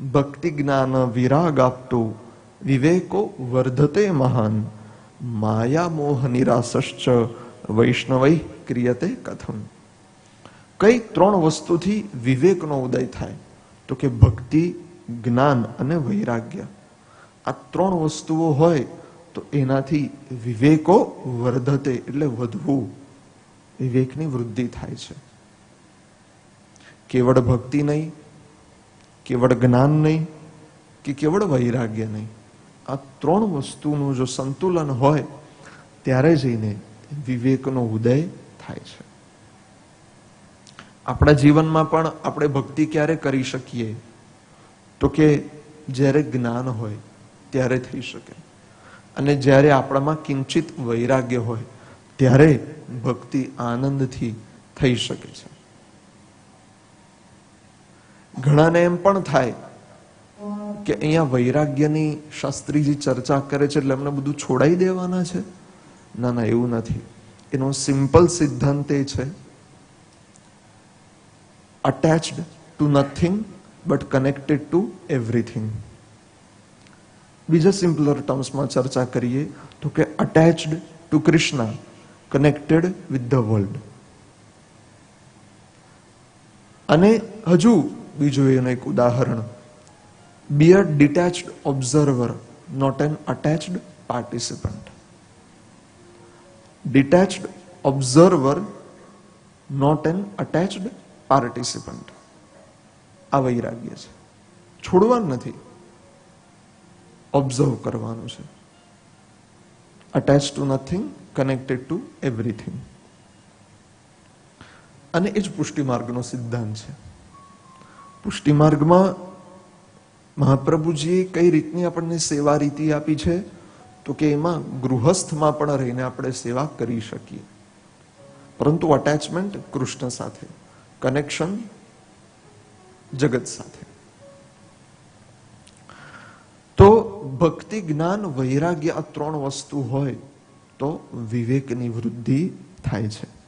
ભક્તિ જ્ઞાન વિરાગ આપતો વિવેકો વર્ધતે મહાન માયા મોહ નિરાશ્ચ વૈષ્ણવૈ ક્રિયતે કથમ કઈ ત્રણ વસ્તુથી વિવેકનો ઉદય થાય તો કે ભક્તિ જ્ઞાન અને વૈરાગ્ય આ ત્રણ વસ્તુઓ હોય તો એનાથી વિવેકો વર્ધતે એટલે વધવું વિવેકની વૃદ્ધિ થાય છે કેવળ ભક્તિ નહીં કેવળ જ્ઞાન નહીં કે કેવળ વૈરાગ્ય નહીં. આ ત્રણ વસ્તુનું જો સંતુલન હોય, ત્યારે જઈને વિવેકનો ઉદય થાય છે. આપણા જીવનમાં પણ આપણે ભક્તિ ક્યારે કરી શકીએ? તો કે જ્યારે જ્ઞાન હોય, ત્યારે થઈ શકે. અને જ્યારે આપણામાં કિંચિત વૈરાગ્ય હોય, ત્યારે ભક્તિ આનંદથી થઈ શકે છે. ઘણાને એમ પણ થાય કે અહીંયા વૈરાગ્યની શાસ્ત્રીજી ચર્ચા કરે છે એટલે એમને બધું છોડાઈ દેવાના છે? ના ના, એવું નથી. એનો સિમ્પલ સિદ્ધાંત એ છે. Attached to nothing but connected to everything બીજા સિમ્પલર ટર્મ્સમાં ચર્ચા કરીએ તો કે attached to Krishna connected with the world અને હજુ બીજું એક ઉદાહરણ. Be a detached observer not an attached participant detached observer not an attached participant આ વૈરાગ્ય છે. છોડવાનું નથી. ઓબ્ઝર્વ કરવાનું છે. Attach to nothing connected to everything અને એ જ પુષ્ટિ માર્ગનો સિદ્ધાંત છે. પુષ્ટિ માર્ગમાં મહાપ્રભુજીએ કઈ રીતની આપણને સેવા રીતિ આપી છે? તો કે એમાં ગૃહસ્થમાં પણ રહીને આપણે સેવા કરી શકીએ. પરંતુ અટેચમેન્ટ કૃષ્ણ સાથે કનેક્શન જગત સાથે. તો ભક્તિ જ્ઞાન વૈરાગ્ય આ ત્રણ વસ્તુ હોય તો વિવેકની વૃદ્ધિ થાય છે.